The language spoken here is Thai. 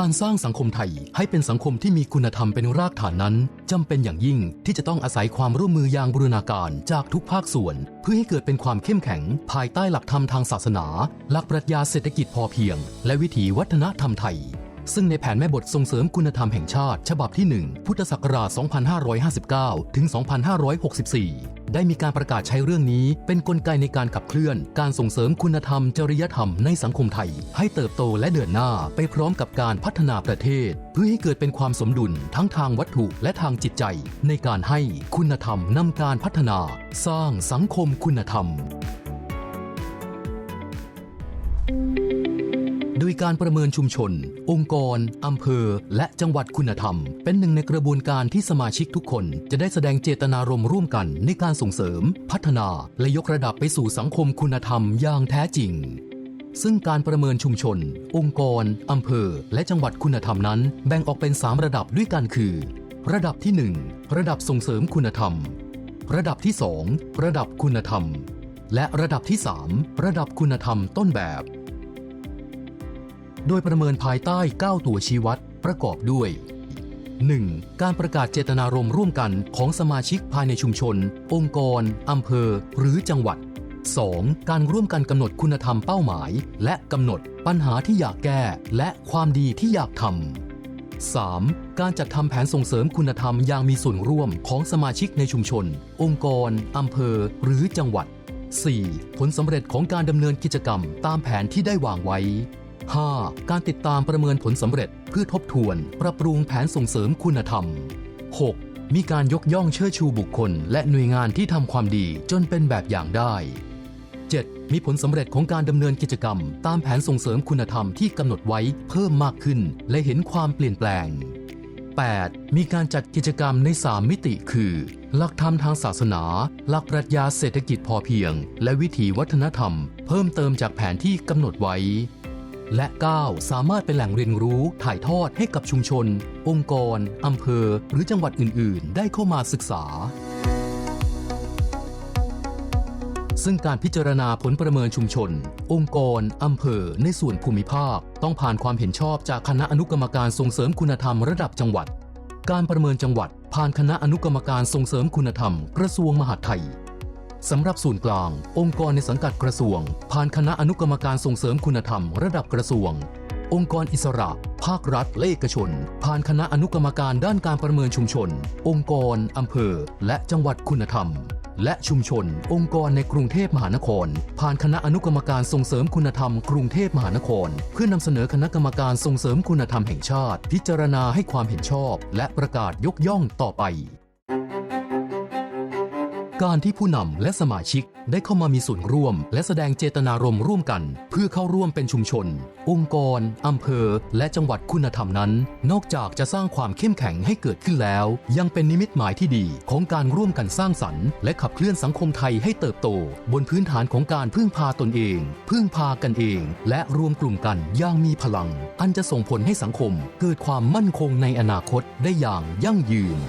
การสร้างสังคมไทยให้เป็นสังคมที่มีคุณธรรมเป็นรากฐานนั้นจำเป็นอย่างยิ่งที่จะต้องอาศัยความร่วมมืออย่างบูรณาการจากทุกภาคส่วน เพื่อให้เกิดเป็นความเข้มแข็ง ภายใต้หลักธรรมทางศาสนา หลักปรัชญาเศรษฐกิจพอเพียง และวิถีวัฒนธรรมไทย ซึ่งในแผนแม่บทส่งเสริมคุณธรรมแห่งชาติ ฉบับที่ 1 พุทธศักราช 2559 ถึง 2564 ได้มีการประกาศใช้เรื่องนี้เป็นนกลไกในการขับเคลื่อน การส่งเสริมคุณธรรม จริยธรรมในสังคมไทย ให้เติบโตและเดินหน้าไปพร้อมกับการพัฒนาประเทศ เพื่อให้เกิดเป็นความสมดุลทั้งทางวัตถุและทางจิตใจ ในการให้คุณธรรมนำการพัฒนา สร้างสังคมคุณธรรม ดยการประเมินชุมชน องค์กรอำเภอ และจังหวัดคุณธรรม เป็นหนึ่งในกระบวนการที่สมาชิกทุกคน จะได้แสดงเจตนารมณ์ร่วมกันในการส่งเสริม พัฒนา และยกระดับไปสู่สังคมคุณธรรมอย่างแท้จริงซึ่งการประเมินชุมชน องค์กร อำเภอ และจังหวัดคุณธรรมนั้น แบ่งออกเป็น 3 ระดับด้วยกันคือ ระดับที่ 1 ระดับส่งเสริมคุณธรรม ระดับที่ 2 ระดับคุณธรรม และระดับที่ 3 ระดับคุณธรรมต้นแบบ โดยประเมินภายใต้ 9 ตัวชี้วัดประกอบด้วย 1. การประกาศเจตนารมณ์ร่วมกันของสมาชิกภายในชุมชน องค์กร อำเภอ หรือจังหวัด 2. การร่วมกันกำหนดคุณธรรมเป้าหมาย และกำหนดปัญหาที่อยากแก้ และความดีที่อยากทำ 3. การจัดทำแผนส่งเสริมคุณธรรมอย่างมีส่วนร่วมของสมาชิกในชุมชน องค์กร อำเภอ หรือจังหวัด 4. ผลสำเร็จของการดำเนินกิจกรรมตามแผนที่ได้วางไว้ 5. การติดตามประเมินผลสำเร็จเพื่อทบทวน ปรับปรุงแผนส่งเสริมคุณธรรม 6. มีการยกย่องเชิดชูบุคคล และหน่วยงานที่ทำความดีจนเป็นแบบอย่างได้ 7. มีผลสำเร็จของการดำเนินกิจกรรม ตามแผนส่งเสริมคุณธรรมที่กำหนดไว้เพิ่มมากขึ้น และเห็นความเปลี่ยนแปลง 8. มีการจัดกิจกรรมใน 3 มิติคือ หลักธรรมทางศาสนา หลักปรัชญาเศรษฐกิจพอเพียง และวิถีวัฒนธรรม เพิ่มเติมจากแผนที่กำหนดไว้ และ 9. สามารถเป็นแหล่งเรียนรู้ถ่ายทอดให้กับชุมชน องค์กรอำเภอ หรือจังหวัดอื่น ๆ ได้เข้ามาศึกษา ซึ่งการพิจารณาผลประเมินชุมชน องค์กรอำเภอ ในส่วนภูมิภาค ต้องผ่านความเห็นชอบจากคณะอนุกรรมการส่งเสริมคุณธรรมระดับจังหวัด การประเมินจังหวัด ผ่านคณะอนุกรรมการส่งเสริมคุณธรรม กระทรวงมหาดไทย สำหรับส่วนกลาง องค์กรในสังกัดกระทรวง ผ่านคณะอนุกรรมการส่งเสริมคุณธรรมระดับกระทรวง องค์กรอิสระ ภาครัฐและเอกชน ผ่านคณะอนุกรรมการด้านการประเมินชุมชน องค์กรอำเภอ และจังหวัดคุณธรรม และชุมชน องค์กรในกรุงเทพมหานคร ผ่านคณะอนุกรรมการส่งเสริมคุณธรรมกรุงเทพมหานคร เพื่อนำเสนอคณะกรรมการส่งเสริมคุณธรรมแห่งชาติ พิจารณาให้ความเห็นชอบ และประกาศยกย่องต่อไป การที่ผู้นำและสมาชิกได้เข้ามามีส่วนร่วม และแสดงเจตนารมณ์ร่วมกัน เพื่อเข้าร่วมเป็นชุมชน องค์กรอำเภอ และจังหวัดคุณธรรมนั้น นอกจากจะสร้างความเข้มแข็งให้เกิดขึ้นแล้ว ยังเป็นนิมิตหมายที่ดีของการร่วมกันสร้างสรรค์ และขับเคลื่อนสังคมไทยให้เติบโต บนพื้นฐานของการพึ่งพาตนเอง พึ่งพากันเอง และรวมกลุ่มกันอย่างมีพลัง อันจะส่งผลให้สังคม เกิดความมั่นคงในอนาคตได้อย่างยั่งยืน